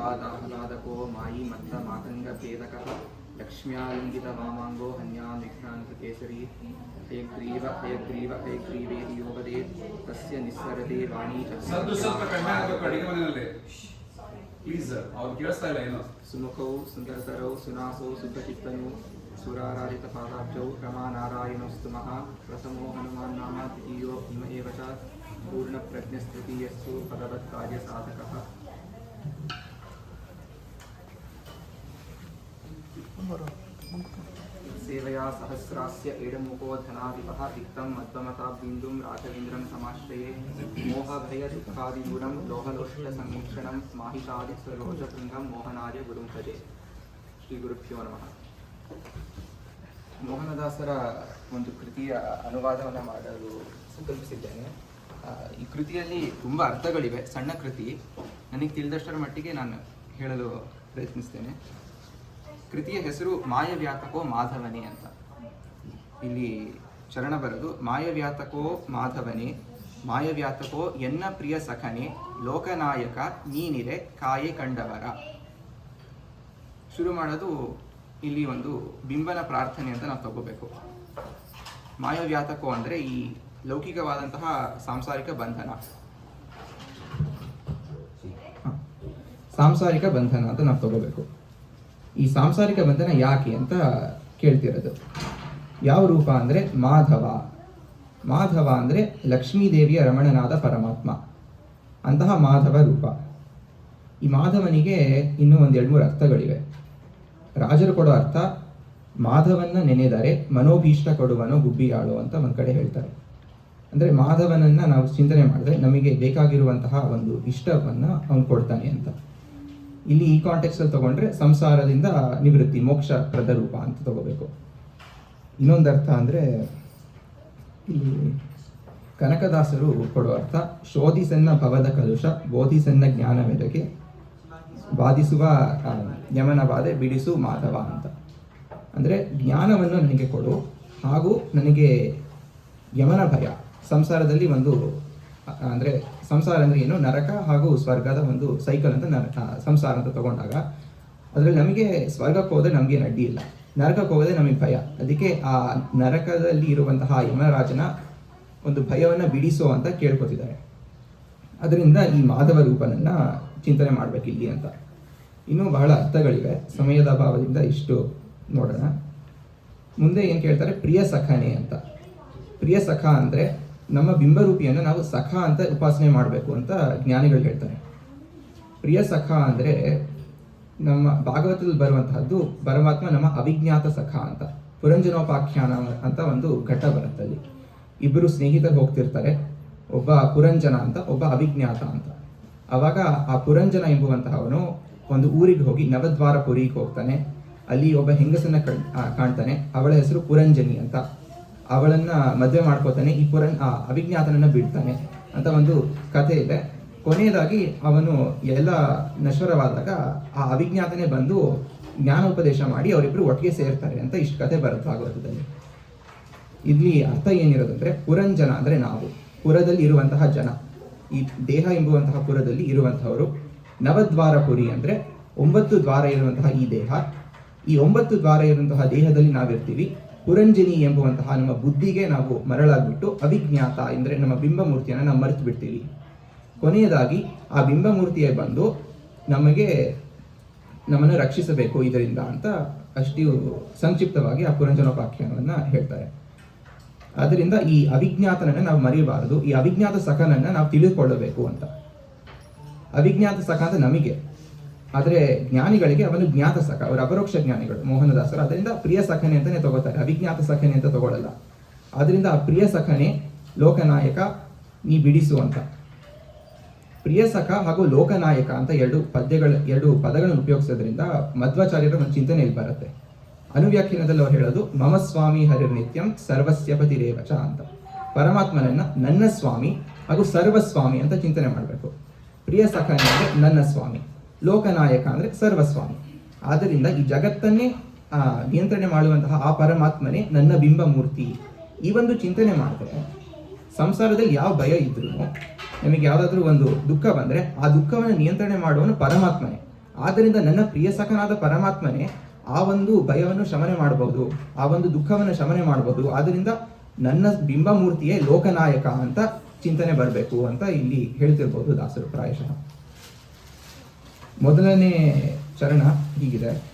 ಪ್ರವಾದಾಹ್ಲಾದಕೋ ಮಾಯಿ ಮತ್ತ ಮಾತಂಗ ಭೇದಕಃ ಲಕ್ಷ್ಮ್ಯಾಲಿಂಗಿತ ವಾಮಾಂಗೋ ಹನ್ಯಾಂ ವಿಘ್ನಾಂತ ಕೇಸರಿ ಹಯಗ್ರೀವ ಹಯಗ್ರೀವ ಹಯಗ್ರೀವೇದಿ ಯೋಗದೇ ತಸ್ಯ ನಿಸ್ಸರದೆ ವಾಣಿ ಚ ಸದ್ದು ಸ್ವಲ್ಪ ಕಡಿಮೆ ಆಗಬೇಕು ಅಡಿಗೆ ಮನೆಯಲ್ಲಿ ಪ್ಲೀಸ್ ಅವ್ರು ಕೇಳಿಸ್ತಾ ಇಲ್ಲ ಏನು ಸುಮುಖೌ ಸುಂದರತರೌ ಸುನಾಸೌ ಶುದ್ಧಚಿತ್ತನು ಸುರಾರಾಜಿತ ಪಾದಾಬ್ಜೌ ರಮಾ ನಾರಾಯಣಸ್ತು ಮಹಾ ಪ್ರಥಮೋ ಹನುಮಾನ್ ನಾಮ ದ್ವಿತೀಯೋ ಹಿಮ ಏವ ಚ ಪೂರ್ಣಪ್ರಜ್ಞಸ್ತೃತೀಯಸ್ಸು ಪದವತ್ ಸೇವಯಾ ಸಹಸ್ರಾಸ್ಯ ಏಡಮುಖೋ ಧನಾಧಿಪಃ ದಿಕ್ತಂ ಮಧ್ವಮತಾ ಬಿಂದುಂ ರಾಘವೇಂದ್ರಂ ಸಮಾಶ್ರಯೇ. ಮೋಹಭಯ ದುಃಖಾದಿಗುಣಂ ಲೋಹಲೋಷ್ಟ ಸಂವೀಕ್ಷಣಂ ಮಾಹಿಷಾದಿ ಸರೋಜಭೃಂಗಂ ಮೋಹನಾರ್ಯ ಗುರುಂ ಭಜೆ ಶ್ರೀ ಗುರುಭ್ಯೋ ನಮಃ. ಮೋಹನದಾಸರ ಒಂದು ಕೃತಿಯ ಅನುವಾದವನ್ನು ಮಾಡಲು ಸಂಕಲ್ಪಿಸಿದ್ದೇನೆ. ಈ ಕೃತಿಯಲ್ಲಿ ತುಂಬ ಅರ್ಥಗಳಿವೆ. ಸಣ್ಣ ಕೃತಿ. ನನಗೆ ತಿಳಿದಷ್ಟರ ಮಟ್ಟಿಗೆ ನಾನು ಹೇಳಲು ಪ್ರಯತ್ನಿಸ್ತೇನೆ. ಕೃತಿಯ ಹೆಸರು ಮಾಯವ್ಯಾತಕೋ ಮಾಧವನಿ ಅಂತ. ಇಲ್ಲಿ ಚರಣ ಬರೆದು ಮಾಯವ್ಯಾತಕೋ ಮಾಧವನಿ, ಮಾಯವ್ಯಾತಕೋ ಎನ್ನ ಪ್ರಿಯ ಸಖನೆ, ಲೋಕನಾಯಕ ನೀನಿರೆ ಕಾಯೆ ಕಂಡವರ. ಶುರು ಮಾಡೋದು ಇಲ್ಲಿ ಒಂದು ಬಿಂಬನ ಪ್ರಾರ್ಥನೆ ಅಂತ ನಾವು ತಗೋಬೇಕು. ಮಾಯವ್ಯಾತಕೋ ಅಂದರೆ ಈ ಲೌಕಿಕವಾದಂತಹ ಸಾಂಸಾರಿಕ ಬಂಧನ. ಸಾಂಸಾರಿಕ ಬಂಧನ ಅಂತ ನಾವು ತಗೋಬೇಕು. ಈ ಸಾಂಸಾರಿಕ ಬಂಧನ ಯಾಕೆ ಅಂತ ಕೇಳ್ತಿರೋದು. ಯಾವ ರೂಪ ಅಂದರೆ ಮಾಧವ. ಮಾಧವ ಅಂದರೆ ಲಕ್ಷ್ಮೀದೇವಿಯ ರಮಣನಾದ ಪರಮಾತ್ಮ. ಅಂತಹ ಮಾಧವ ರೂಪ. ಈ ಮಾಧವನಿಗೆ ಇನ್ನೂ ಒಂದು ಎರಡು ಮೂರು ಅರ್ಥಗಳಿವೆ. ರಾಜರು ಕೊಡೋ ಅರ್ಥ, ಮಾಧವನ್ನ ನೆನೆದರೆ ಮನೋಭೀಷ್ಟ ಕೊಡುವನು ಗುಬ್ಬಿಯಾಳು ಅಂತ ಒಂದು ಕಡೆ ಹೇಳ್ತಾರೆ. ಅಂದರೆ ಮಾಧವನನ್ನ ನಾವು ಚಿಂತನೆ ಮಾಡಿದ್ರೆ ನಮಗೆ ಬೇಕಾಗಿರುವಂತಹ ಒಂದು ಇಷ್ಟವನ್ನ ಅವನು ಕೊಡ್ತಾನೆ ಅಂತ. ಇಲ್ಲಿ ಈ ಕಾಂಟೆಕ್ಸ್ಟಲ್ಲಿ ತಗೊಂಡ್ರೆ ಸಂಸಾರದಿಂದ ನಿವೃತ್ತಿ ಮೋಕ್ಷಪ್ರದ ರೂಪ ಅಂತ ತಗೋಬೇಕು. ಇನ್ನೊಂದು ಅರ್ಥ ಅಂದ್ರೆ ಇಲ್ಲಿ ಕನಕದಾಸರು ಕೊಡುವ ಅರ್ಥ ಶೋಧಿಸನ್ನ ಭವದ ಕಲುಷ ಬೋಧಿಸನ್ನ ಜ್ಞಾನ ಮೇರೆಗೆ ಬಾಧಿಸುವ ಆ, ಯಮನ ಬಾಧೆ ಬಿಡಿಸು ಮಾಧವ ಅಂತ. ಅಂದರೆ ಜ್ಞಾನವನ್ನು ನನಗೆ ಕೊಡು ಹಾಗೂ ನನಗೆ ಯಮನ ಭಯ ಸಂಸಾರದಲ್ಲಿ ಒಂದು ಅಂದ್ರೆ ಸಂಸಾರ ಅಂದ್ರೆ ಏನು? ನರಕ ಹಾಗೂ ಸ್ವರ್ಗದ ಒಂದು ಸೈಕಲ್ ಅಂತ ನರ ಸಂಸಾರ ಅಂತ ತಗೊಂಡಾಗ, ಅದರಲ್ಲಿ ನಮಗೆ ಸ್ವರ್ಗಕ್ಕೆ ಹೋದರೆ ನಮಗೆ ಅಡ್ಡಿ ಇಲ್ಲ. ನರಕಕ್ಕೆ ಹೋಗೋದೇ ನಮಗೆ ಭಯ. ಅದಕ್ಕೆ ಆ ನರಕದಲ್ಲಿ ಇರುವಂತಹ ಯಮರಾಜನ ಒಂದು ಭಯವನ್ನು ಬಿಡಿಸೋ ಅಂತ ಕೇಳ್ಕೊತಿದ್ದಾರೆ. ಅದರಿಂದ ಈ ಮಾಧವ ರೂಪನನ್ನ ಚಿಂತನೆ ಮಾಡ್ಬೇಕು ಇಲ್ಲಿ ಅಂತ. ಇನ್ನೂ ಬಹಳ ಅರ್ಥಗಳಿವೆ. ಸಮಯದ ಅಭಾವದಿಂದ ಇಷ್ಟು ನೋಡೋಣ. ಮುಂದೆ ಏನು ಕೇಳ್ತಾರೆ? ಪ್ರಿಯ ಸಖನೆ ಅಂತ. ಪ್ರಿಯ ಸಖ ಅಂದರೆ ನಮ್ಮ ಬಿಂಬರೂಪಿಯನ್ನು ನಾವು ಸಖ ಅಂತ ಉಪಾಸನೆ ಮಾಡಬೇಕು ಅಂತ ಜ್ಞಾನಿಗಳು ಹೇಳ್ತಾರೆ. ಪ್ರಿಯ ಸಖ ಅಂದರೆ ನಮ್ಮ ಭಾಗವತದಲ್ಲಿ ಬರುವಂತಹದ್ದು ಪರಮಾತ್ಮ ನಮ್ಮ ಅವಿಜ್ಞಾತ ಸಖ ಅಂತ, ಪುರಂಜನೋಪಾಖ್ಯಾನ ಅಂತ ಒಂದು ಘಟ್ಟ ಬರುತ್ತೆ ಅಲ್ಲಿ. ಇಬ್ಬರು ಸ್ನೇಹಿತರು ಹೋಗ್ತಿರ್ತಾರೆ, ಒಬ್ಬ ಪುರಂಜನ ಅಂತ, ಒಬ್ಬ ಅವಿಜ್ಞಾತ ಅಂತ. ಆವಾಗ ಆ ಪುರಂಜನ ಎಂಬುವಂತಹವನು ಒಂದು ಊರಿಗೆ ಹೋಗಿ ನವದ್ವಾರಪುರಿಗೆ ಹೋಗ್ತಾನೆ. ಅಲ್ಲಿ ಒಬ್ಬ ಹೆಂಗಸನ್ನ ಕಣ್- ಕಾಣ್ತಾನೆ. ಅವಳ ಹೆಸರು ಪುರಂಜನಿ ಅಂತ. ಅವಳನ್ನ ಮದುವೆ ಮಾಡ್ಕೋತಾನೆ ಈ ಪುರನ್ ಅವಿಜ್ಞಾತನನ್ನ ಬಿಡ್ತಾನೆ ಅಂತ ಒಂದು ಕಥೆ ಇದೆ. ಕೊನೆಯದಾಗಿ ಅವನು ಎಲ್ಲ ನಶ್ವರವಾದಾಗ ಆ ಅವಿಜ್ಞಾತನೇ ಬಂದು ಜ್ಞಾನೋಪದೇಶ ಮಾಡಿ ಅವರಿಬ್ರು ಒಟ್ಟಿಗೆ ಸೇರ್ತಾರೆ ಅಂತ ಇಷ್ಟು ಕಥೆ ಬರುತ್ತೆ ಭಾಗವತದಲ್ಲಿ ಇಲ್ಲಿ ಅರ್ಥ ಏನಿರೋದಂದ್ರೆ ಪುರಂಜನ ಅಂದ್ರೆ ನಾವು, ಪುರದಲ್ಲಿ ಇರುವಂತಹ ಜನ. ಈ ದೇಹ ಎಂಬುವಂತಹ ಪುರದಲ್ಲಿ ಇರುವಂತಹವರು ನವದ್ವಾರಪುರಿ ಅಂದ್ರೆ ಒಂಬತ್ತು ದ್ವಾರ ಇರುವಂತಹ ಈ ದೇಹ. ಈ ಒಂಬತ್ತು ದ್ವಾರ ಇರುವಂತಹ ದೇಹದಲ್ಲಿ ನಾವಿರ್ತೀವಿ. ಪುರಂಜನಿ ಎಂಬುವಂತಹ ನಮ್ಮ ಬುದ್ಧಿಗೆ ನಾವು ಮರಳಾಗ್ಬಿಟ್ಟು ಅವಿಜ್ಞಾತ ಎಂದರೆ ನಮ್ಮ ಬಿಂಬ ಮೂರ್ತಿಯನ್ನು ನಾವು ಮರೆತು ಬಿಡ್ತೀವಿ. ಕೊನೆಯದಾಗಿ ಆ ಬಿಂಬ ಮೂರ್ತಿಯೇ ಬಂದು ನಮಗೆ ನಮ್ಮನ್ನು ರಕ್ಷಿಸಬೇಕು ಇದರಿಂದ ಅಂತ ಅಷ್ಟು ಸಂಕ್ಷಿಪ್ತವಾಗಿ ಆ ಪುರಂಜನೋಪಾಖ್ಯಾನವನ್ನು ಹೇಳ್ತಾರೆ. ಅದರಿಂದ ಈ ಅವಿಜ್ಞಾತನನ್ನು ನಾವು ಮರೆಯಬಾರದು, ಈ ಅವಿಜ್ಞಾತ ಸಖನನ್ನು ನಾವು ತಿಳಿದುಕೊಳ್ಳಬೇಕು ಅಂತ. ಅವಿಜ್ಞಾತ ಸಖ ಅಂತ ನಮಗೆ. ಆದರೆ ಜ್ಞಾನಿಗಳಿಗೆ ಅವನು ಜ್ಞಾತ ಸಖ, ಅವರು ಅಪರೋಕ್ಷ ಜ್ಞಾನಿಗಳು, ಮೋಹನದಾಸರು. ಅದರಿಂದ ಪ್ರಿಯ ಸಖನೆ ಅಂತಾನೆ ತಗೋತಾರೆ, ಅವಿಜ್ಞಾತ ಸಖನೆ ಅಂತ ತಗೊಳ್ಳಲ್ಲ ಆದ್ದರಿಂದ ಆ ಪ್ರಿಯ ಸಖನೆ ಲೋಕನಾಯಕ, ನೀ ಬಿಡಿಸು ಅಂತ. ಪ್ರಿಯ ಸಖ ಹಾಗೂ ಲೋಕನಾಯಕ ಅಂತ ಎರಡು ಪದ್ಯಗಳ, ಎರಡು ಪದಗಳನ್ನು ಉಪಯೋಗಿಸೋದ್ರಿಂದ ಮಧ್ವಾಚಾರ್ಯರ ಒಂದು ಚಿಂತನೆ ಇಲ್ಲಿ ಬರುತ್ತೆ. ಅನುವ್ಯಾಖ್ಯಾನದಲ್ಲಿ ಅವ್ರು ಹೇಳೋದು, ಮಮ ಸ್ವಾಮಿ ಹರಿರ್ನಿತ್ಯಂ ಸರ್ವಸ್ಯಪತಿ ರೇವಚ ಅಂತ. ಪರಮಾತ್ಮನನ್ನ ನನ್ನ ಸ್ವಾಮಿ ಹಾಗೂ ಸರ್ವಸ್ವಾಮಿ ಅಂತ ಚಿಂತನೆ ಮಾಡಬೇಕು. ಪ್ರಿಯ ಸಖನೆ ಅಂದರೆ ನನ್ನ ಸ್ವಾಮಿ. ಲೋಕನಾಯಕ ಅಂದರೆ ಸರ್ವಸ್ವಾಮಿ. ಆದ್ದರಿಂದ ಈ ಜಗತ್ತನ್ನೇ ನಿಯಂತ್ರಣೆ ಮಾಡುವಂತಹ ಆ ಪರಮಾತ್ಮನೇ ನನ್ನ ಬಿಂಬ ಮೂರ್ತಿ. ಈ ಒಂದು ಚಿಂತನೆ ಮಾಡಿದ್ರೆ ಸಂಸಾರದಲ್ಲಿ ಯಾವ ಭಯ ಇದ್ರೂ ನಮಗೆ ಯಾವುದಾದ್ರೂ ಒಂದು ದುಃಖ ಬಂದರೆ ಆ ದುಃಖವನ್ನು ನಿಯಂತ್ರಣೆ ಮಾಡುವನು ಪರಮಾತ್ಮನೇ. ಆದ್ದರಿಂದ ನನ್ನ ಪ್ರಿಯ ಸಖನಾದ ಪರಮಾತ್ಮನೇ ಆ ಒಂದು ಭಯವನ್ನು ಶಮನೆ ಮಾಡಬಹುದು, ಆ ಒಂದು ದುಃಖವನ್ನು ಶಮನೆ ಮಾಡಬಹುದು. ಆದ್ದರಿಂದ ನನ್ನ ಬಿಂಬಮೂರ್ತಿಯೇ ಲೋಕನಾಯಕ ಅಂತ ಚಿಂತನೆ ಬರಬೇಕು ಅಂತ ಇಲ್ಲಿ ಹೇಳ್ತಿರ್ಬೋದು ದಾಸರು ಪ್ರಾಯಶಃ. ಮೊದಲನೇ ಚರಣ ಹೀಗಿದೆ.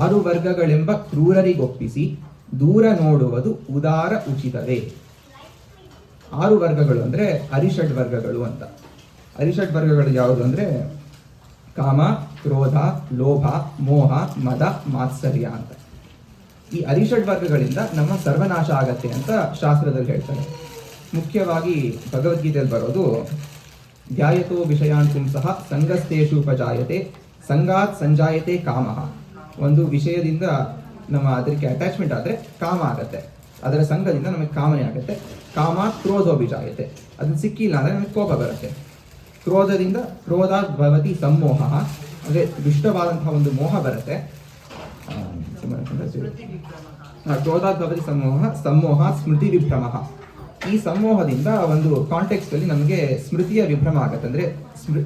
ಆರು ವರ್ಗಗಳೆಂಬ ಕ್ರೂರರಿಗೊಪ್ಪಿಸಿ ದೂರ ನೋಡುವುದು ಉದಾರ ಉಚಿತವೇ. ಆರು ವರ್ಗಗಳು ಅಂದ್ರೆ ಅರಿಷಡ್ ವರ್ಗಗಳು ಅಂತ. ಅರಿಷಡ್ ವರ್ಗಗಳು ಯಾವುದು ಅಂದ್ರೆ ಕಾಮ, ಕ್ರೋಧ, ಲೋಭ, ಮೋಹ, ಮದ, ಮಾತ್ಸರ್ಯ ಅಂತ. ಈ ಅರಿಷಡ್ ವರ್ಗಗಳಿಂದ ನಮ್ಮ ಸರ್ವನಾಶ ಆಗತ್ತೆ ಅಂತ ಶಾಸ್ತ್ರದಲ್ಲಿ ಹೇಳ್ತಾರೆ. ಮುಖ್ಯವಾಗಿ ಭಗವದ್ಗೀತೆಯಲ್ಲಿ ಬರೋದು ಧ್ಯಾಯತೋ ವಿಷಯಾನ್ ಪುಂಸಃ ಸಂಗಸ್ತೇಷು ಉಪಜಾಯತೆ ಸಂಗಾತ್ ಸಂಜಾಯತೆ ಕಾಮ. ಒಂದು ವಿಷಯದಿಂದ ನಮ್ಮ ಅದಕ್ಕೆ ಅಟ್ಯಾಚ್ಮೆಂಟ್ ಆದರೆ ಕಾಮ ಆಗತ್ತೆ. ಅದರ ಸಂಘದಿಂದ ನಮಗೆ ಕಾಮನೆ ಆಗುತ್ತೆ. ಕಾಮ ಕ್ರೋಧೋಭಿಜಾಯತೆ. ಅದನ್ನು ಸಿಕ್ಕಿಲ್ಲ ಅಂದರೆ ನಮಗೆ ಕೋಪ ಬರುತ್ತೆ. ಕ್ರೋಧದಿಂದ ಕ್ರೋಧಾತ್ ಭವತಿ ಸಮೋಹ. ಅಂದರೆ ದುಷ್ಟವಾದಂತಹ ಒಂದು ಮೋಹ ಬರುತ್ತೆ. ಆ, ಆ, ಕ್ರೋಧಾತ್ ಭವತಿ ಸಮೋಹ ಸಮೋಹ ಸ್ಮೃತಿ ವಿಭ್ರಮ ಈ ಸಮೂಹದಿಂದ ಒಂದು ಕಾಂಟೆಕ್ಸ್ಟ್ ಅಲ್ಲಿ ನಮಗೆ ಸ್ಮೃತಿಯ ವಿಭ್ರಮ ಆಗತ್ತೆ. ಅಂದ್ರೆ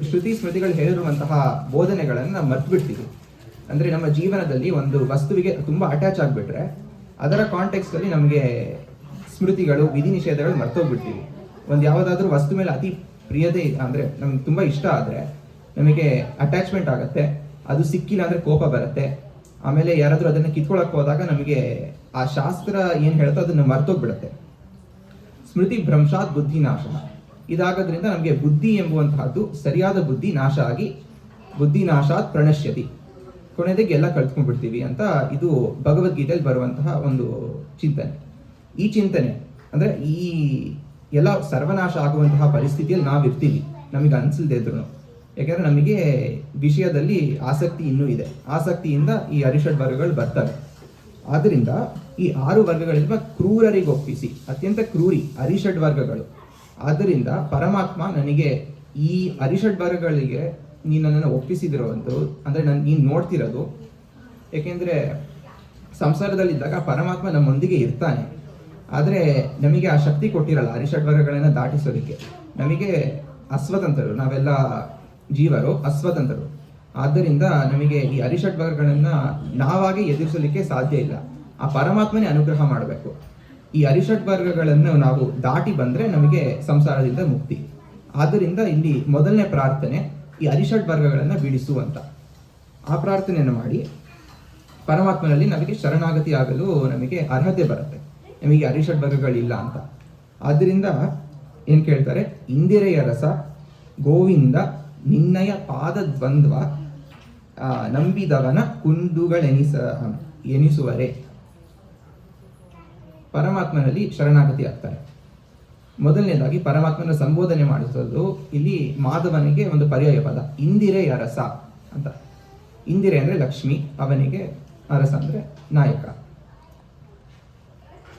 ಶ್ರುತಿ ಸ್ಮೃತಿಗಳು ಹೇಳಿರುವಂತಹ ಬೋಧನೆಗಳನ್ನು ನಾವು ಮರ್ತು ಬಿಡ್ತೀವಿ ಅಂದ್ರೆ ನಮ್ಮ ಜೀವನದಲ್ಲಿ ಒಂದು ವಸ್ತುವಿಗೆ ತುಂಬಾ ಅಟ್ಯಾಚ್ ಆಗಿಬಿಟ್ರೆ, ಅದರ ಕಾಂಟೆಕ್ಸ್ಟ್ ಅಲ್ಲಿ ನಮಗೆ ಸ್ಮೃತಿಗಳು, ವಿಧಿ ನಿಷೇಧಗಳು ಮರ್ತೋಗ್ಬಿಡ್ತೀವಿ. ಒಂದು ಯಾವುದಾದ್ರೂ ವಸ್ತು ಮೇಲೆ ಅತಿ ಪ್ರಿಯತೆ, ಅಂದ್ರೆ ನಮ್ಗೆ ತುಂಬಾ ಇಷ್ಟ ಆದ್ರೆ ನಮಗೆ ಅಟ್ಯಾಚ್ಮೆಂಟ್ ಆಗುತ್ತೆ. ಅದು ಸಿಕ್ಕಿಲ್ಲ ಅಂದ್ರೆ ಕೋಪ ಬರುತ್ತೆ. ಆಮೇಲೆ ಯಾರಾದರೂ ಅದನ್ನ ಕಿತ್ಕೊಳಕ್ ಹೋದಾಗ ನಮಗೆ ಆ ಶಾಸ್ತ್ರ ಏನು ಹೇಳ್ತೋ ಅದನ್ನ ಮರ್ತೋಗ್ಬಿಡುತ್ತೆ. ಸ್ಮೃತಿ ಭ್ರಂಶಾತ್ ಬುದ್ಧಿ ನಾಶ. ಇದಾಗೋದ್ರಿಂದ ನಮಗೆ ಬುದ್ಧಿ ಎಂಬುವಂತಹದ್ದು ಸರಿಯಾದ ಬುದ್ಧಿ ನಾಶ ಆಗಿ ಬುದ್ಧಿ ನಾಶಾತ್ ಪ್ರಣಶ್ಯತಿ. ಕೊನೆಯದಾಗಿ ಎಲ್ಲ ಕಳ್ತ್ಕೊಂಡ್ಬಿಡ್ತೀವಿ ಅಂತ ಇದು ಭಗವದ್ಗೀತೆಯಲ್ಲಿ ಬರುವಂತಹ ಒಂದು ಚಿಂತನೆ. ಈ ಚಿಂತನೆ ಅಂದ್ರೆ ಈ ಎಲ್ಲ ಸರ್ವನಾಶ ಆಗುವಂತಹ ಪರಿಸ್ಥಿತಿಯಲ್ಲಿ ನಾವಿರ್ತೀವಿ ನಮಗೆ ಅನ್ಸಲ್ದೇ ಇದ್ರು ಯಾಕಂದ್ರೆ ನಮಗೆ ವಿಷಯದಲ್ಲಿ ಆಸಕ್ತಿ ಇನ್ನೂ ಇದೆ. ಆಸಕ್ತಿಯಿಂದ ಈ ಅರಿಷಡ್ ವರ್ಗಗಳು ಬರ್ತವೆ. ಆದ್ದರಿಂದ ಈ ಆರು ವರ್ಗಗಳಿದ್ದ ಕ್ರೂರರಿಗೆ ಒಪ್ಪಿಸಿ ಅತ್ಯಂತ ಕ್ರೂರಿ, ಅರಿಷಡ್ ವರ್ಗಗಳು. ಆದ್ದರಿಂದ ಪರಮಾತ್ಮ ನನಗೆ ಈ ಅರಿಷಡ್ ವರ್ಗಗಳಿಗೆ ನೀನು ನನ್ನನ್ನು ಒಪ್ಪಿಸಿದಿರುವಂಥದ್ದು ಅಂದರೆ ನಾನು ನೀನು ನೋಡ್ತಿರೋದು. ಏಕೆಂದರೆ ಸಂಸಾರದಲ್ಲಿದ್ದಾಗ ಪರಮಾತ್ಮ ನಮ್ಮೊಂದಿಗೆ ಇರ್ತಾನೆ. ಆದರೆ ನಮಗೆ ಆ ಶಕ್ತಿ ಕೊಟ್ಟಿರಲ್ಲ ಅರಿಷಡ್ ವರ್ಗಗಳನ್ನು ದಾಟಿಸೋದಕ್ಕೆ. ನಮಗೆ ಅಸ್ವತಂತ್ರರು, ನಾವೆಲ್ಲ ಜೀವರು ಅಸ್ವತಂತ್ರರು. ಆದ್ದರಿಂದ ನಮಗೆ ಈ ಅರಿಷಡ್ವರ್ಗಗಳನ್ನು ನಾವಾಗಿ ಎದುರಿಸಲಿಕ್ಕೆ ಸಾಧ್ಯ ಇಲ್ಲ. ಆ ಪರಮಾತ್ಮನೇ ಅನುಗ್ರಹ ಮಾಡಬೇಕು. ಈ ಅರಿಷಡ್ವರ್ಗಗಳನ್ನು ನಾವು ದಾಟಿ ಬಂದ್ರೆ ನಮಗೆ ಸಂಸಾರದಿಂದ ಮುಕ್ತಿ. ಆದ್ದರಿಂದ ಇಲ್ಲಿ ಮೊದಲನೇ ಪ್ರಾರ್ಥನೆ, ಈ ಅರಿಷಡ್ವರ್ಗಗಳನ್ನು ವರ್ಗಗಳನ್ನ ಬಿಡಿಸು ಅಂತ ಆ ಪ್ರಾರ್ಥನೆಯನ್ನು ಮಾಡಿ. ಪರಮಾತ್ಮನಲ್ಲಿ ನಮಗೆ ಶರಣಾಗತಿ ಆಗಲು ನಮಗೆ ಅರ್ಹತೆ ಬರುತ್ತೆ. ನಮಗೆ ಅರಿಷಡ್ವರ್ಗಗಳಿಲ್ಲ ಅಂತ. ಆದ್ದರಿಂದ ಏನು ಕೇಳ್ತಾರೆ? ಇಂದಿರೆಯ ರಸ, ಗೋವಿಂದ, ನಿನ್ನಯ ಪಾದ ದ್ವಂದ್ವ ನಂಬಿದವನ ಕುಂದುಗಳೆನಿಸ ಎನಿಸುವರೆ. ಪರಮಾತ್ಮನಲ್ಲಿ ಶರಣಾಗತಿ ಆಗ್ತಾರೆ. ಮೊದಲನೇದಾಗಿ ಪರಮಾತ್ಮನ ಸಂಬೋಧನೆ ಮಾಡಿಸೋದು ಇಲ್ಲಿ ಮಾಧವನಿಗೆ ಒಂದು ಪರ್ಯಾಯ ಪದ. ಇಂದಿರೆ ಅರಸ ಅಂತ. ಇಂದಿರೆ ಅಂದ್ರೆ ಲಕ್ಷ್ಮಿ, ಅವನಿಗೆ ಅರಸ ಅಂದ್ರೆ ನಾಯಕ.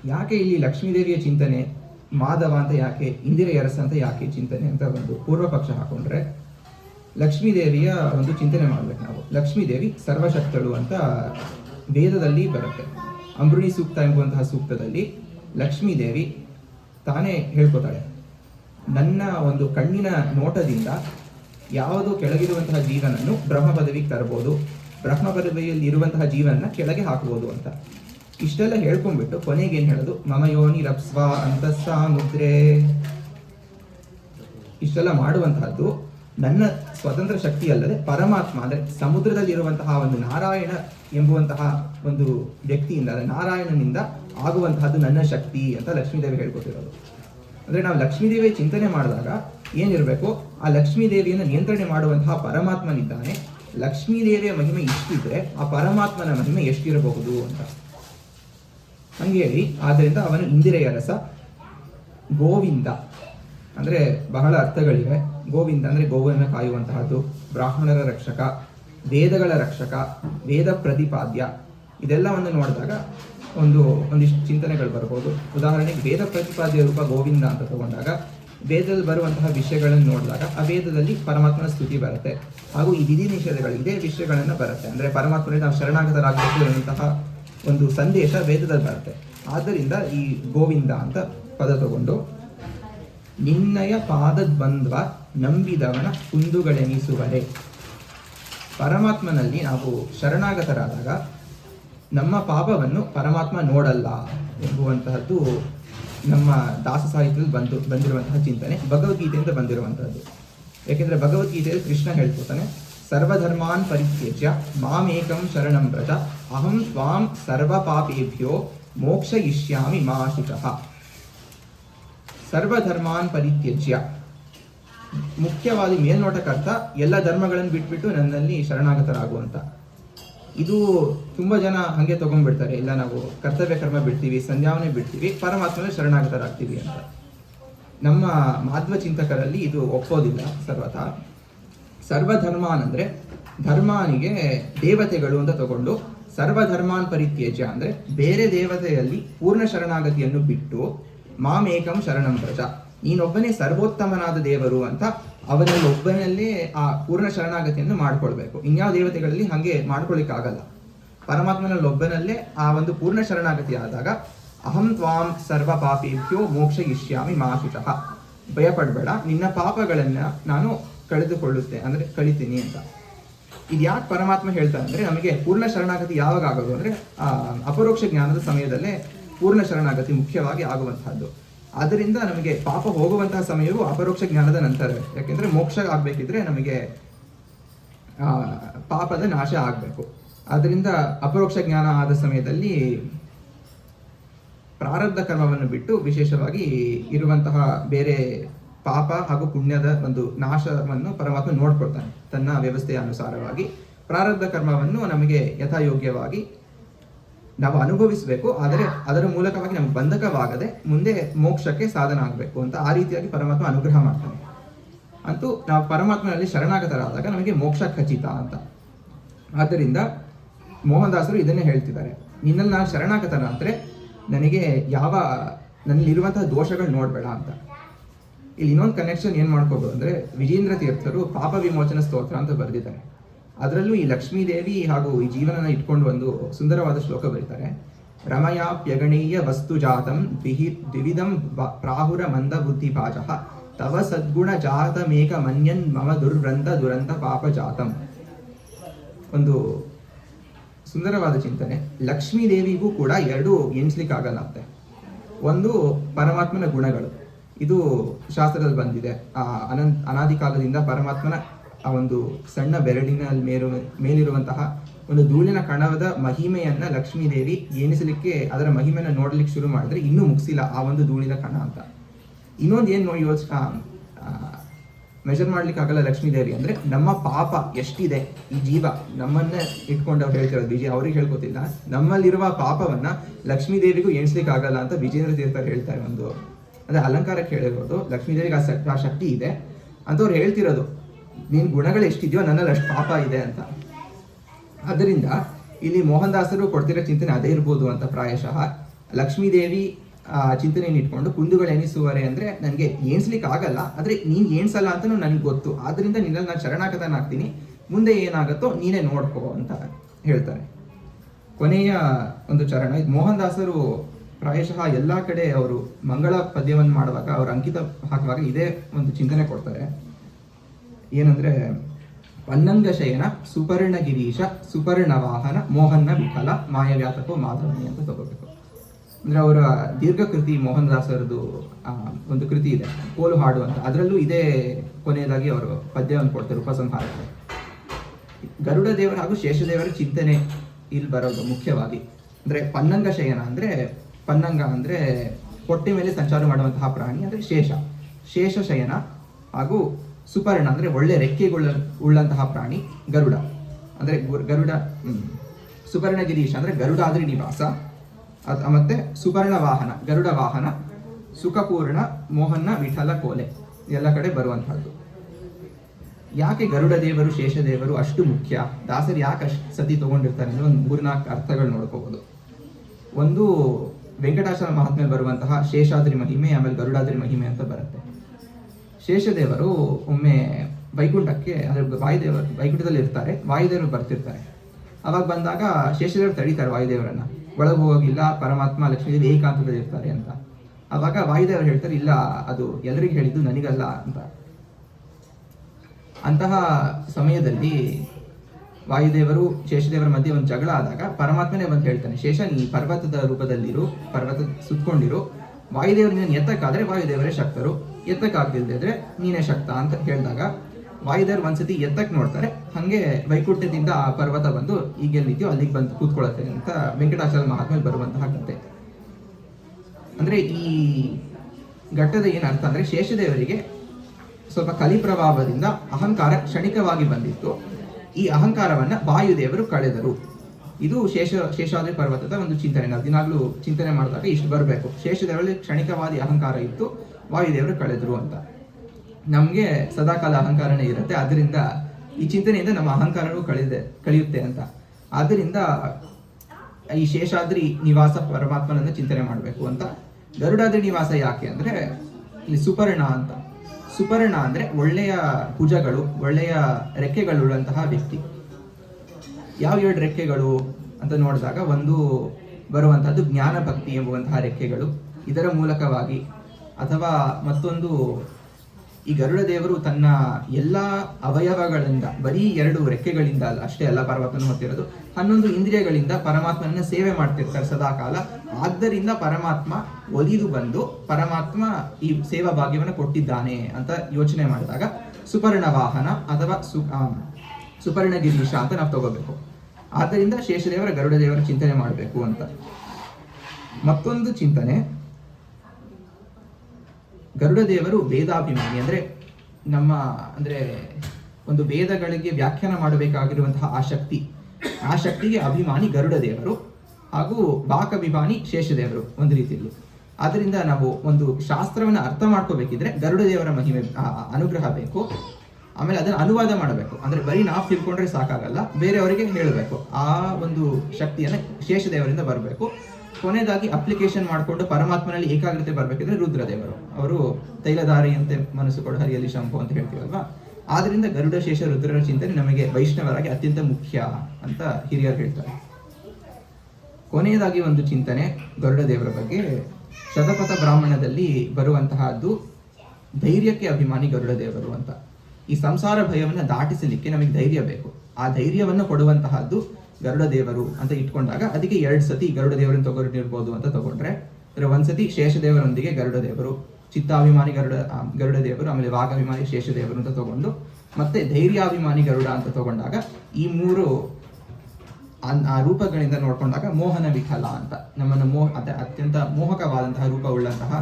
ಯಾಕೆ ಇಲ್ಲಿ ಲಕ್ಷ್ಮೀ ದೇವಿಯ ಚಿಂತನೆ, ಮಾಧವ ಅಂತ ಯಾಕೆ, ಇಂದಿರೆ ಅರಸ ಅಂತ ಯಾಕೆ ಚಿಂತನೆ ಅಂತ ಒಂದು ಪೂರ್ವ ಪಕ್ಷ ಹಾಕೊಂಡ್ರೆ ಲಕ್ಷ್ಮೀ ದೇವಿಯ ಒಂದು ಚಿಂತನೆ ಮಾಡ್ಬೇಕು ನಾವು. ಲಕ್ಷ್ಮೀ ದೇವಿ ಸರ್ವಶಕ್ತಳು ಅಂತ ವೇದದಲ್ಲಿ ಬರುತ್ತೆ. ಅಂಬೃಣಿ ಸೂಕ್ತ ಎಂಬುವಂತಹ ಸೂಕ್ತದಲ್ಲಿ ಲಕ್ಷ್ಮೀ ದೇವಿ ತಾನೇ ಹೇಳ್ಕೊತಾಳೆ. ನನ್ನ ಒಂದು ಕಣ್ಣಿನ ನೋಟದಿಂದ ಯಾವುದು ಕೆಳಗಿರುವಂತಹ ಜೀವನನ್ನು ಬ್ರಹ್ಮ ಪದವಿಗೆ ತರಬಹುದು ಬ್ರಹ್ಮ ಪದವಿಯಲ್ಲಿ ಇರುವಂತಹ ಜೀವನ ಕೆಳಗೆ ಹಾಕಬಹುದು ಅಂತ. ಇಷ್ಟೆಲ್ಲ ಹೇಳ್ಕೊಂಡ್ಬಿಟ್ಟು ಕೊನೆಗೆ ಏನು ಹೇಳೋದು? ಮಮಯೋನಿ ರಪ್ಸ್ವಾ ಅಂತಸ್ಸಾ ಮುದ್ರೆ ಇಷ್ಟೆಲ್ಲ ಮಾಡುವಂತಹದ್ದು ನನ್ನ ಸ್ವತಂತ್ರ ಶಕ್ತಿ ಅಲ್ಲದೆ ಪರಮಾತ್ಮ, ಅಂದ್ರೆ ಸಮುದ್ರದಲ್ಲಿರುವಂತಹ ಒಂದು ನಾರಾಯಣ ಎಂಬುವಂತಹ ಒಂದು ವ್ಯಕ್ತಿಯಿಂದ, ಅಂದ್ರೆ ನಾರಾಯಣನಿಂದ ಆಗುವಂತಹದ್ದು ನನ್ನ ಶಕ್ತಿ ಅಂತ ಲಕ್ಷ್ಮೀದೇವಿ ಹೇಳ್ಕೊತಿರೋದು ಅಂದ್ರೆ ನಾವು ಲಕ್ಷ್ಮೀದೇವಿ ಚಿಂತನೆ ಮಾಡಿದಾಗ ಏನಿರಬೇಕು, ಆ ಲಕ್ಷ್ಮೀದೇವಿಯನ್ನು ನಿಯಂತ್ರಣೆ ಮಾಡುವಂತಹ ಪರಮಾತ್ಮನಿದ್ದಾನೆ. ಲಕ್ಷ್ಮೀದೇವಿಯ ಮಹಿಮೆ ಇಷ್ಟಿದ್ರೆ ಆ ಪರಮಾತ್ಮನ ಮಹಿಮೆ ಎಷ್ಟಿರಬಹುದು ಅಂತ. ಹಂಗೇಳಿ, ಆದ್ದರಿಂದ ಅವನು ಇಂದಿರೆಯ ರಸ ಗೋವಿಂದ. ಅಂದ್ರೆ ಬಹಳ ಅರ್ಥಗಳಿವೆ. ಗೋವಿಂದ ಅಂದ್ರೆ ಗೋವನ್ನು ಕಾಯುವಂತಹದ್ದು, ಬ್ರಾಹ್ಮಣರ ರಕ್ಷಕ, ವೇದಗಳ ರಕ್ಷಕ, ವೇದ ಪ್ರತಿಪಾದ್ಯ, ಇದೆಲ್ಲವನ್ನು ನೋಡಿದಾಗ ಒಂದು, ಒಂದಿಷ್ಟು ಚಿಂತನೆಗಳು ಬರ್ಬೋದು. ಉದಾಹರಣೆಗೆ ವೇದ ಪ್ರತಿಪಾದ್ಯ ರೂಪ ಗೋವಿಂದ ಅಂತ ತಗೊಂಡಾಗ, ವೇದದಲ್ಲಿ ಬರುವಂತಹ ವಿಷಯಗಳನ್ನು ನೋಡಿದಾಗ ಆ ವೇದದಲ್ಲಿ ಪರಮಾತ್ಮನ ಸ್ತುತಿ ಬರುತ್ತೆ. ಹಾಗೂ ಈ ವಿಧಿ ನಿಷೇಧಗಳು ಇದೇ ವಿಷಯಗಳನ್ನು ಬರುತ್ತೆ. ಅಂದ್ರೆ ಪರಮಾತ್ಮನಿಗೆ ನಾವು ಶರಣಾಗತರಾಗಬೇಕು ಎನ್ನುವಂತಹ ಒಂದು ಸಂದೇಶ ವೇದದಲ್ಲಿ ಬರುತ್ತೆ. ಆದ್ದರಿಂದ ಈ ಗೋವಿಂದ ಅಂತ ಪದ ತಗೊಂಡು ನಿನ್ನಯ ಪಾದದ್ವಂದ್ವ ನಂಬಿದವನ ಕುಂದುಗಳೆನಿಸುವರೆ. ಪರಮಾತ್ಮನಲ್ಲಿ ನಾವು ಶರಣಾಗತರಾದಾಗ ನಮ್ಮ ಪಾಪವನ್ನು ಪರಮಾತ್ಮ ನೋಡಲ್ಲ ಎಂಬುವಂತಹದ್ದು ನಮ್ಮ ದಾಸ ಸಾಹಿತ್ಯದಲ್ಲಿ ಬಂದು, ಬಂದಿರುವಂತಹ ಚಿಂತನೆ, ಭಗವದ್ಗೀತೆಯಿಂದ ಬಂದಿರುವಂತಹದ್ದು. ಯಾಕೆಂದ್ರೆ ಭಗವದ್ಗೀತೆಯಲ್ಲಿ ಕೃಷ್ಣ ಹೇಳ್ಕೊತಾನೆ, ಸರ್ವಧರ್ಮಾನ್ ಪರಿತ್ಯಜ್ಯ, ಮಾಮೇಕಂ ಶರಣಂ ವ್ರಜ ಅಹಂ ತ್ವಾಂ ಸರ್ವ ಪಾಪೇಭ್ಯೋ ಮೋಕ್ಷ ಇಷ್ಯಾಮಿ ಮಾ ಶುಚಃ ಸರ್ವಧರ್ಮಾನ್ ಪರಿತ್ಯಜ್ಯ. ಮುಖ್ಯವಾಗಿ ಮೇಲ್ನೋಟಕ್ಕರ್ಥ ಎಲ್ಲ ಧರ್ಮಗಳನ್ನು ಬಿಟ್ಬಿಟ್ಟು ನನ್ನಲ್ಲಿ ಶರಣಾಗತರಾಗುವಂತ. ಇದು ತುಂಬಾ ಜನ ಹಂಗೆ ತಗೊಂಡ್ಬಿಡ್ತಾರೆ. ಇಲ್ಲ ನಾವು ಕರ್ತವ್ಯ ಕರ್ಮ ಬಿಡ್ತೀವಿ ಸಂಧ್ಯಾವನೆ ಬಿಡ್ತೀವಿ, ಪರಮಾತ್ಮನೇ ಶರಣಾಗತರಾಗ್ತೀವಿ ಅಂತ. ನಮ್ಮ ಮಹತ್ವ ಚಿಂತಕರಲ್ಲಿ ಇದು ಒಪ್ಪೋದಿಲ್ಲ ಸರ್ವಥ ಸರ್ವಧರ್ಮಾನ್ ಅಂದ್ರೆ ಧರ್ಮಾನಿಗೆ ದೇವತೆಗಳು ಅಂತ ತಗೊಂಡು ಸರ್ವಧರ್ಮಾನ್ ಪರಿತ್ಯಜ್ಯ ಅಂದ್ರೆ ಬೇರೆ ದೇವತೆಯಲ್ಲಿ ಪೂರ್ಣ ಶರಣಾಗತಿಯನ್ನು ಬಿಟ್ಟು ಮಾಮೇಕಂ ಶರಣಂ ಪ್ರಜ. ನೀನೊಬ್ಬನೇ ಸರ್ವೋತ್ತಮನಾದ ದೇವರು ಅಂತ ಅವನಲ್ಲಿ ಒಬ್ಬನಲ್ಲೇ ಆ ಪೂರ್ಣ ಶರಣಾಗತಿಯನ್ನು ಮಾಡ್ಕೊಳ್ಬೇಕು. ಇನ್ಯಾವ ದೇವತೆಗಳಲ್ಲಿ ಹಂಗೆ ಮಾಡ್ಕೊಳ್ಳಿಕ್ಕಾಗಲ್ಲ ಪರಮಾತ್ಮನಲ್ಲಿ ಒಬ್ಬನಲ್ಲೇ ಆ ಒಂದು ಪೂರ್ಣ ಶರಣಾಗತಿ ಆದಾಗ ಅಹಂ ತ್ವಾಂ ಸರ್ವ ಪಾಪೇಭ್ಯೋ ಮೋಕ್ಷ ಇಷ್ಯಾಮಿ ಮಾ ಶುಚಃ ಭಯಪಡಬೇಡ, ನಿನ್ನ ಪಾಪಗಳನ್ನ ನಾನು ಕಳೆದುಕೊಳ್ಳುತ್ತೆ, ಅಂದ್ರೆ ಕಳಿತೀನಿ ಅಂತ. ಇದು ಯಾಕೆ ಪರಮಾತ್ಮ ಹೇಳ್ತಾನೆ ಅಂದ್ರೆ ನಮಗೆ ಪೂರ್ಣ ಶರಣಾಗತಿ ಯಾವಾಗ ಆಗೋದು ಅಂದ್ರೆ ಅಪರೋಕ್ಷ ಜ್ಞಾನದ ಸಮಯದಲ್ಲೇ ಪೂರ್ಣ ಶರಣಾಗತಿ ಮುಖ್ಯವಾಗಿ ಆಗುವಂತಹದ್ದು ಅದರಿಂದ ನಮಗೆ ಪಾಪ ಹೋಗುವಂತಹ ಸಮಯವು ಅಪರೋಕ್ಷ ಜ್ಞಾನದ ನಂತರ. ಯಾಕೆಂದ್ರೆ ಮೋಕ್ಷ ಆಗ್ಬೇಕಿದ್ರೆ ನಮಗೆ ಪಾಪದ ನಾಶ ಆಗಬೇಕು. ಅದರಿಂದ ಅಪರೋಕ್ಷ ಜ್ಞಾನ ಆದ ಸಮಯದಲ್ಲಿ ಪ್ರಾರಬ್ಧ ಕರ್ಮವನ್ನು ಬಿಟ್ಟು ವಿಶೇಷವಾಗಿ ಇರುವಂತಹ ಬೇರೆ ಪಾಪ ಹಾಗೂ ಪುಣ್ಯದ ಒಂದು ನಾಶವನ್ನು ಪರಮಾತ್ಮ ನೋಡ್ಕೊಳ್ತಾನೆ. ತನ್ನ ವ್ಯವಸ್ಥೆಯ ಅನುಸಾರವಾಗಿ ಪ್ರಾರಬ್ಧ ಕರ್ಮವನ್ನು ನಮಗೆ ಯಥಾಯೋಗ್ಯವಾಗಿ ನಾವು ಅನುಭವಿಸಬೇಕು ಆದರೆ ಅದರ ಮೂಲಕವಾಗಿ ನಮ್ಗೆ ಬಂಧಕವಾಗದೆ ಮುಂದೆ ಮೋಕ್ಷಕ್ಕೆ ಸಾಧನ ಆಗಬೇಕು ಅಂತ ಆ ರೀತಿಯಾಗಿ ಪರಮಾತ್ಮ ಅನುಗ್ರಹ ಮಾಡ್ತಾನೆ. ಅಂತೂ ನಾವು ಪರಮಾತ್ಮನಲ್ಲಿ ಶರಣಾಗತರಾದಾಗ ನಮಗೆ ಮೋಕ್ಷ ಖಚಿತ ಅಂತ. ಆದ್ದರಿಂದ ಮೋಹನದಾಸರು ಇದನ್ನೇ ಹೇಳ್ತಿದ್ದಾರೆ. ನಿನ್ನಲ್ಲಿ ನಾನು ಶರಣಾಗತನ ಅಂದರೆ ನನಗೆ ಯಾವ ನನ್ನಲ್ಲಿರುವಂತಹ ದೋಷಗಳು ನೋಡಬೇಡ ಅಂತ. ಇಲ್ಲಿ ಇನ್ನೊಂದು ಕನೆಕ್ಷನ್ ಏನು ಮಾಡ್ಕೋಬೋದು ಅಂದರೆ ವಿಜೇಂದ್ರ ತೀರ್ಥರು ಪಾಪ ವಿಮೋಚನ ಸ್ತೋತ್ರ ಅಂತ ಬರೆದಿದ್ದಾರೆ. ಅದರಲ್ಲೂ ಈ ಲಕ್ಷ್ಮೀದೇವಿ ಹಾಗೂ ಈ ಜೀವನನ ಇಟ್ಕೊಂಡು ಒಂದು ಸುಂದರವಾದ ಶ್ಲೋಕ ಬರೀತಾರೆ. ರಮಯಾಪ್ಯಗಣೀಯ ವಸ್ತು ಜಾತಂ ದ್ವಿಹಿ ದ್ವಿವಿಧಂ ಪ್ರಾಹುರ ಮಂದ ಬುದ್ಧಿ ತವ ಸದ್ಗುಣ ಜಾತಮೇಕ ಮನ್ಯನ್ ಮಮ ದುರ್ವೃಂದ ದುರಂತ ಪಾಪ ಜಾತಂ. ಒಂದು ಸುಂದರವಾದ ಚಿಂತನೆ. ಲಕ್ಷ್ಮೀ ದೇವಿಗೂ ಕೂಡ ಎರಡು ಎಣಿಸ್ಲಿಕ್ಕಾಗಲ್ಲ ಒಂದು ಪರಮಾತ್ಮನ ಗುಣಗಳು. ಇದು ಶಾಸ್ತ್ರದಲ್ಲಿ ಬಂದಿದೆ. ಆ ಅನಂತ್ ಅನಾದಿ ಕಾಲದಿಂದ ಪರಮಾತ್ಮನ ಆ ಒಂದು ಸಣ್ಣ ಬೆರಳಿನ ಮೇರು, ಮೇಲಿರುವಂತಹ ಒಂದು ಧೂಳಿನ ಕಣವದ ಮಹಿಮೆಯನ್ನ ಲಕ್ಷ್ಮೀ ದೇವಿ ಎಣಿಸಲಿಕ್ಕೆ, ಅದರ ಮಹಿಮೆಯನ್ನು ನೋಡಲಿಕ್ಕೆ ಶುರು ಮಾಡಿದ್ರೆ ಇನ್ನೂ ಮುಗಿಸಿಲ್ಲ ಆ ಒಂದು ಧೂಳಿನ ಕಣ ಅಂತ. ಇನ್ನೊಂದು ಏನು ಯೋಚ ಮೆಷರ್ ಮಾಡ್ಲಿಕ್ಕೆ ಆಗಲ್ಲ ಲಕ್ಷ್ಮೀ ದೇವಿ ಅಂದ್ರೆ ನಮ್ಮ ಪಾಪ ಎಷ್ಟಿದೆ ಈ ಜೀವ. ನಮ್ಮನ್ನೇ ಇಟ್ಕೊಂಡು ಅವ್ರು ಹೇಳ್ತಿರೋದು, ವಿಜಯ ಅವ್ರಿಗೆ ಹೇಳ್ಕೊತಿಲ್ಲ, ನಮ್ಮಲ್ಲಿರುವ ಪಾಪವನ್ನ ಲಕ್ಷ್ಮೀ ದೇವಿಗೂ ಎಣಿಸ್ಲಿಕ್ಕೆ ಆಗಲ್ಲ ಅಂತ ವಿಜೇಂದ್ರ ತೀರ್ಥರು ಹೇಳ್ತಾರೆ ಒಂದು. ಅಂದ್ರೆ ಅಲಂಕಾರಕ್ಕೆ ಹೇಳಿರೋದು ಲಕ್ಷ್ಮೀ ದೇವಿಗೆ ಆ ಸ- ಆ ಶಕ್ತಿ ಇದೆ. ಅಂತ ಅವ್ರು ಹೇಳ್ತಿರೋದು ನಿನ್ ಗುಣಗಳು ಎಷ್ಟಿದೆಯೋ ನನ್ನಲ್ಲಿ ಅಷ್ಟು ಪಾಪ ಇದೆ ಅಂತ. ಅದರಿಂದ ಇಲ್ಲಿ ಮೋಹನ್ ದಾಸರು ಕೊಡ್ತಿರೋ ಚಿಂತನೆ ಅದೇ ಇರ್ಬೋದು ಅಂತ ಪ್ರಾಯಶಃ. ಲಕ್ಷ್ಮೀದೇವಿ, ಆ, ಚಿಂತನೆಯನ್ನು ಇಟ್ಕೊಂಡು ಕುಂದುಗಳು ಎಣಿಸುವರೆ ಅಂದ್ರೆ ನನಗೆ ಏನ್ಸ್ಲಿಕ್ಕೆ ಆಗಲ್ಲ ಆದರೆ ನೀನು ಏನ್ಸಲ್ಲ ಅಂತಲೂ ನನಗೆ ಗೊತ್ತು. ಆದ್ದರಿಂದ ನಿನ್ನಲ್ಲಿ ನಾನು ಶರಣಾಗತನಾಗ್ತೀನಿ ಮುಂದೆ ಏನಾಗುತ್ತೋ ನೀನೇ ನೋಡ್ಕೋ ಅಂತ ಹೇಳ್ತಾರೆ. ಕೊನೆಯ ಒಂದು ಚರಣ, ಇದು ಮೋಹನ್ ದಾಸರು ಪ್ರಾಯಶಃ ಎಲ್ಲಾ ಕಡೆ ಅವರು ಮಂಗಳ ಪದ್ಯವನ್ನು ಮಾಡುವಾಗ ಅವರು ಅಂಕಿತ ಹಾಕುವಾಗ ಇದೇ ಒಂದು ಚಿಂತನೆ ಕೊಡ್ತಾರೆ. ಏನಂದ್ರೆ ಪನ್ನಂಗ ಶಯನ ಸುಪರ್ಣ ಗಿರೀಶ ಸುಪರ್ಣ ವಾಹನ ಮೋಹನ್ನ ವಿಠಲ, ಮಾಯವ್ಯಾತಕೋ, ಮಾಧವನಿ ಅಂತ ತಗೋಬೇಕು. ಅಂದ್ರೆ ಅವರ ದೀರ್ಘ ಕೃತಿ ಮೋಹನ್ ದಾಸರದು ಒಂದು ಕೃತಿ ಇದೆ. ಕೋಲು ಹಾಡು ಅಂತ. ಅದರಲ್ಲೂ ಇದೇ ಕೊನೆಯದಾಗಿ ಅವರು ಪದ್ಯವನ್ನು ಕೊಡ್ತಾರೆ, ಉಪಸಂಹಾರಕ್ಕೆ. ಗರುಡ ದೇವರ ಹಾಗೂ ಶೇಷದೇವರ ಚಿಂತನೆ ಇಲ್ಲಿ ಬರೋದು ಮುಖ್ಯವಾಗಿ. ಅಂದ್ರೆ ಪನ್ನಂಗ ಶಯನ ಅಂದ್ರೆ, ಪನ್ನಂಗ ಅಂದ್ರೆ ಹೊಟ್ಟೆ ಮೇಲೆ ಸಂಚಾರ ಮಾಡುವಂತಹ ಪ್ರಾಣಿ, ಅಂದ್ರೆ ಶೇಷ. ಶೇಷ ಶಯನ ಹಾಗೂ ಸುಪರ್ಣ ಅಂದರೆ ಒಳ್ಳೆ ರೆಕ್ಕೆಗಳ ಉಳ್ಳಂತಹ ಪ್ರಾಣಿ, ಗರುಡ. ಅಂದ್ರೆ ಗರುಡ, ಹ್ಮ್. ಸುಪರ್ಣ ಗಿರೀಶ ಅಂದ್ರೆ ಗರುಡಾದ್ರಿ ನಿವಾಸ. ಮತ್ತೆ ಸುಪರ್ಣ ವಾಹನ, ಗರುಡ ವಾಹನ, ಸುಖಪೂರ್ಣ, ಮೋಹನ್ನ, ವಿಠಲ ಕೋಲೆ. ಎಲ್ಲ ಕಡೆ ಬರುವಂತಹದ್ದು. ಯಾಕೆ ಗರುಡ ದೇವರು ಶೇಷದೇವರು ಅಷ್ಟು ಮುಖ್ಯ? ದಾಸರು ಯಾಕೆ ಅಷ್ಟು ಸತಿ ತಗೊಂಡಿರ್ತಾರೆ ಅಂದ್ರೆ ಒಂದು ಮೂರ್ನಾಲ್ಕು ಅರ್ಥಗಳು ನೋಡ್ಕೋಬಹುದು ಒಂದು ವೆಂಕಟಾಚಲ ಮಹಾತ್ಮೆ ಬರುವಂತಹ ಶೇಷಾದ್ರಿ ಮಹಿಮೆ, ಆಮೇಲೆ ಗರುಡಾದ್ರಿ ಮಹಿಮೆ ಅಂತ ಬರುತ್ತೆ. ಶೇಷದೇವರು ಒಮ್ಮೆ ವೈಕುಂಠಕ್ಕೆ, ಅಂದ್ರೆ ವಾಯುದೇವರು ವೈಕುಂಠದಲ್ಲಿ ಇರ್ತಾರೆ, ವಾಯುದೇವರು ಬರ್ತಿರ್ತಾರೆ. ಅವಾಗ ಬಂದಾಗ ಶೇಷದೇವರು ತಡೀತಾರೆ ವಾಯುದೇವರನ್ನು. ಒಳಗೆ ಹೋಗಿಲ್ಲ ಪರಮಾತ್ಮ, ಲಕ್ಷ್ಮೀದೇವಿ ಏಕಾಂತದಲ್ಲಿ ಇರ್ತಾರೆ ಅಂತ. ಅವಾಗ ವಾಯುದೇವರು ಹೇಳ್ತಾರೆ, ಇಲ್ಲ, ಅದು ಎಲ್ರಿಗೂ ಹೇಳಿದ್ದು ನನಗಲ್ಲ ಅಂತ. ಅಂತಹ ಸಮಯದಲ್ಲಿ ವಾಯುದೇವರು, ಶೇಷದೇವರ ಮಧ್ಯೆ ಒಂದು ಜಗಳ ಆದಾಗ ಪರಮಾತ್ಮನೇ ಬಂದು ಹೇಳ್ತಾನೆ, ಶೇಷ ನೀ ಪರ್ವತದ ರೂಪದಲ್ಲಿರು ಪರ್ವತ ಸುತ್ಕೊಂಡಿರು ವಾಯುದೇವರು ನೀನು ಎತ್ತಕ್ಕಾದ್ರೆ ವಾಯುದೇವರೇ ಶಕ್ತರು. ಎತ್ತಕ್ಕಾಗ್ದಿಲ್ದೇ ಇದ್ರೆ ನೀನೇ ಶಕ್ತ ಅಂತ ಹೇಳಿದಾಗ ವಾಯುದೇವರು ಒಂದ್ಸತಿ ಎತ್ತಕ್ಕೆ ನೋಡ್ತಾರೆ. ಹಂಗೆ ವೈಕುಂಠದಿಂದ ಆ ಪರ್ವತ ಬಂದು ಈಗ ಎಲ್ಲಿದ್ಯೋ ಅಲ್ಲಿಗೆ ಬಂದು ಕೂತ್ಕೊಳ್ಳುತ್ತೆ ಅಂತ ವೆಂಕಟಾಚಲ ಮಹಾತ್ಮೇಲೆ ಬರುವಂತಹ ಕತೆ ಅಂದ್ರೆ ಈ ಘಟ್ಟದ ಏನ್ ಅರ್ಥ ಅಂದ್ರೆ ಶೇಷದೇವರಿಗೆ ಸ್ವಲ್ಪ ಕಲಿ ಪ್ರಭಾವದಿಂದ ಅಹಂಕಾರ ಕ್ಷಣಿಕವಾಗಿ ಬಂದಿತ್ತು. ಈ ಅಹಂಕಾರವನ್ನ ವಾಯುದೇವರು ಕಳೆದರು. ಇದು ಶೇಷ, ಶೇಷಾದ್ರಿ ಪರ್ವತದ ಒಂದು ಚಿಂತನೆ. ನಾವು ದಿನಾಗ್ಲೂ ಚಿಂತನೆ ಮಾಡಿದಾಗ ಇಷ್ಟು ಬರಬೇಕು. ಶೇಷದೇವರಲ್ಲಿ ಕ್ಷಣಿಕವಾದಿ ಅಹಂಕಾರ ಇತ್ತು. ವಾಯುದೇವರು ಕಳೆದ್ರು ಅಂತ. ನಮಗೆ ಸದಾಕಾಲ ಅಹಂಕಾರನೇ ಇರುತ್ತೆ. ಅದರಿಂದ ಈ ಚಿಂತನೆಯಿಂದ ನಮ್ಮ ಅಹಂಕಾರನೂ ಕಳೆದೆ, ಕಳೆಯುತ್ತೆ ಅಂತ. ಆದ್ದರಿಂದ ಈ ಶೇಷಾದ್ರಿ ನಿವಾಸ ಪರಮಾತ್ಮನನ್ನು ಚಿಂತನೆ ಮಾಡಬೇಕು ಅಂತ. ಗರುಡಾದ್ರಿ ನಿವಾಸ ಯಾಕೆ ಅಂದ್ರೆ, ಇಲ್ಲಿ ಸುಪರ್ಣ ಅಂತ. ಸುಪರ್ಣ ಅಂದ್ರೆ ಒಳ್ಳೆಯ ಭುಜಗಳು, ಒಳ್ಳೆಯ ರೆಕ್ಕೆಗಳುಳ್ಳಂತಹ ವ್ಯಕ್ತಿ. ಯಾವ ಎರಡು ರೆಕ್ಕೆಗಳು ಅಂತ ನೋಡಿದಾಗ ಒಂದು ಬರುವಂತಹದ್ದು ಜ್ಞಾನ ಭಕ್ತಿ ಎಂಬುವಂತಹ ರೆಕ್ಕೆಗಳು ಇದರ ಮೂಲಕವಾಗಿ ಅಥವಾ ಮತ್ತೊಂದು ಈ ಗರುಡ ದೇವರು ತನ್ನ ಎಲ್ಲ ಅವಯವಗಳಿಂದ ಬರೀ ಎರಡು ರೆಕ್ಕೆಗಳಿಂದ ಅಲ್ಲ ಅಷ್ಟೇ ಅಲ್ಲ ಪರಮಾತ್ಮನ ಹೊತ್ತಿರೋದು ಹನ್ನೊಂದು ಇಂದ್ರಿಯಗಳಿಂದ ಪರಮಾತ್ಮನನ್ನ ಸೇವೆ ಮಾಡ್ತಿರ್ತಾರೆ ಸದಾ ಕಾಲ ಆದ್ದರಿಂದ ಪರಮಾತ್ಮ ಒಲಿದು ಬಂದು ಪರಮಾತ್ಮ ಈ ಸೇವಾ ಭಾಗ್ಯವನ್ನು ಕೊಟ್ಟಿದ್ದಾನೆ ಅಂತ ಯೋಚನೆ ಮಾಡಿದಾಗ ಸುಪರ್ಣ ವಾಹನ ಅಥವಾ ಸು ಆ, ಸುಪರ್ಣ ಗಿರೀಶ ಅಂತ ನಾವು ತಗೋಬೇಕು. ಆದ್ದರಿಂದ ಶೇಷದೇವರ ಗರುಡ ದೇವರ ಚಿಂತನೆ ಮಾಡಬೇಕು ಅಂತ. ಮತ್ತೊಂದು ಚಿಂತನೆ. ಗರುಡ ದೇವರು ವೇದಾಭಿಮಾನಿ. ಅಂದ್ರೆ ನಮ್ಮ, ಅಂದ್ರೆ ಒಂದು ವೇದಗಳಿಗೆ ವ್ಯಾಖ್ಯಾನ ಮಾಡಬೇಕಾಗಿರುವಂತಹ ಆ ಶಕ್ತಿ. ಆ ಶಕ್ತಿಗೆ ಅಭಿಮಾನಿ ಗರುಡ ದೇವರು ಹಾಗೂ ಬಾಕಭಿಮಾನಿ ಶೇಷದೇವರು ಒಂದು ರೀತಿಯಲ್ಲಿ. ಆದ್ದರಿಂದ ನಾವು ಒಂದು ಶಾಸ್ತ್ರವನ್ನು ಅರ್ಥ ಮಾಡ್ಕೋಬೇಕಿದ್ರೆ ಗರುಡ ದೇವರ ಮಹಿಮೆ ಅನುಗ್ರಹ ಬೇಕು. ಆಮೇಲೆ ಅದನ್ನು ಅನುವಾದ ಮಾಡಬೇಕು. ಅಂದ್ರೆ ಬರೀ ನಾವು ತಿಳ್ಕೊಂಡ್ರೆ ಸಾಕಾಗಲ್ಲ, ಬೇರೆಯವರಿಗೆ ಹೇಳಬೇಕು. ಆ ಒಂದು ಶಕ್ತಿಯನ್ನು ಶೇಷದೇವರಿಂದ ಬರಬೇಕು. ಕೊನೆಯದಾಗಿ ಅಪ್ಲಿಕೇಶನ್ ಮಾಡಿಕೊಂಡು ಪರಮಾತ್ಮನಲ್ಲಿ ಏಕಾಗ್ರತೆ ಬರಬೇಕಿದ್ರೆ ರುದ್ರದೇವರು. ಅವರು ತೈಲಧಾರಿಯಂತೆ ಮನಸ್ಸು ಕೊಡು, ಹರಿಯಲ್ಲಿ ಶಂಭು ಅಂತ ಹೇಳ್ತೀವಲ್ವಾ? ಆದ್ರಿಂದ ಗರುಡ, ಶೇಷ, ರುದ್ರರ ಚಿಂತನೆ ನಮಗೆ ವೈಷ್ಣವರಾಗಿ ಅತ್ಯಂತ ಮುಖ್ಯ ಅಂತ ಹಿರಿಯರು ಹೇಳ್ತಾರೆ. ಕೊನೆಯದಾಗಿ ಒಂದು ಚಿಂತನೆ ಗರುಡ ದೇವರ ಬಗ್ಗೆ. ಶತಪಥ ಬ್ರಾಹ್ಮಣದಲ್ಲಿ ಬರುವಂತಹದ್ದು ಧೈರ್ಯಕ್ಕೆ ಅಭಿಮಾನಿ ಗರುಡ ದೇವರು ಅಂತ. ಈ ಸಂಸಾರ ಭಯವನ್ನು ದಾಟಿಸಲಿಕ್ಕೆ ನಮಗೆ ಧೈರ್ಯ ಬೇಕು. ಆ ಧೈರ್ಯವನ್ನು ಕೊಡುವಂತಹದ್ದು ಗರುಡ ದೇವರು ಅಂತ ಇಟ್ಕೊಂಡಾಗ ಅದಕ್ಕೆ ಎರಡು ಸತಿ ಗರುಡ ದೇವರನ್ನು ತಗೊಂಡಿರ್ಬೋದು ಅಂತ ತಗೊಂಡ್ರೆ, ಅಂದ್ರೆ ಒಂದ್ಸತಿ ಶೇಷದೇವರೊಂದಿಗೆ ಗರುಡ ದೇವರು ಚಿತ್ತಾಭಿಮಾನಿ ಗರುಡ ಗರುಡ ದೇವರು ಆಮೇಲೆ ವಾಗಾಭಿಮಾನಿ ಶೇಷದೇವರು ಅಂತ ತಗೊಂಡು, ಮತ್ತೆ ಧೈರ್ಯಾಭಿಮಾನಿ ಗರುಡ ಅಂತ ತಗೊಂಡಾಗ ಈ ಮೂರು ಆ- ರೂಪಗಳಿಂದ ನೋಡ್ಕೊಂಡಾಗ ಮೋಹನ ವಿಠಲ ಅಂತ, ನಮ್ಮನ್ನು ಮೋಹ ಅದ ಅತ್ಯಂತ ಮೋಹಕವಾದಂತಹ ರೂಪವುಳ್ಳಂತಹ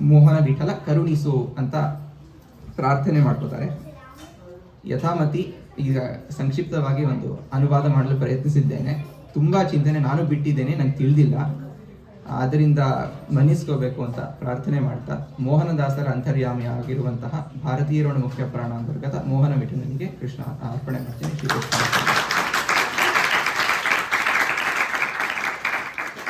ಮೋಹನ ವಿಠಲ ಕರುಣಿಸು ಅಂತ ಪ್ರಾರ್ಥನೆ ಮಾಡ್ಕೋತಾರೆ. ಯಥಾಮತಿ ಈಗ ಸಂಕ್ಷಿಪ್ತವಾಗಿ ಒಂದು ಅನುವಾದ ಮಾಡಲು ಪ್ರಯತ್ನಿಸಿದ್ದೇನೆ. ತುಂಬ ಚಿಂತನೆ ನಾನು ಬಿಟ್ಟಿದ್ದೇನೆ, ನಂಗೆ ತಿಳಿದಿಲ್ಲ. ಆದ್ದರಿಂದ ಮನ್ನಿಸ್ಕೋಬೇಕು ಅಂತ ಪ್ರಾರ್ಥನೆ ಮಾಡ್ತಾ, ಮೋಹನದಾಸರ ಅಂತರ್ಯಾಮಿ ಆಗಿರುವಂತಹ ಭಾರತೀಯರೋಣ ಮುಖ್ಯ ಪ್ರಾಣ ಅಂತರ್ಗತ ಮೋಹನ ವಿಠಲನಿಗೆ ಕೃಷ್ಣ ಅರ್ಪಣೆ ಮಾಡ್ತೀನಿ.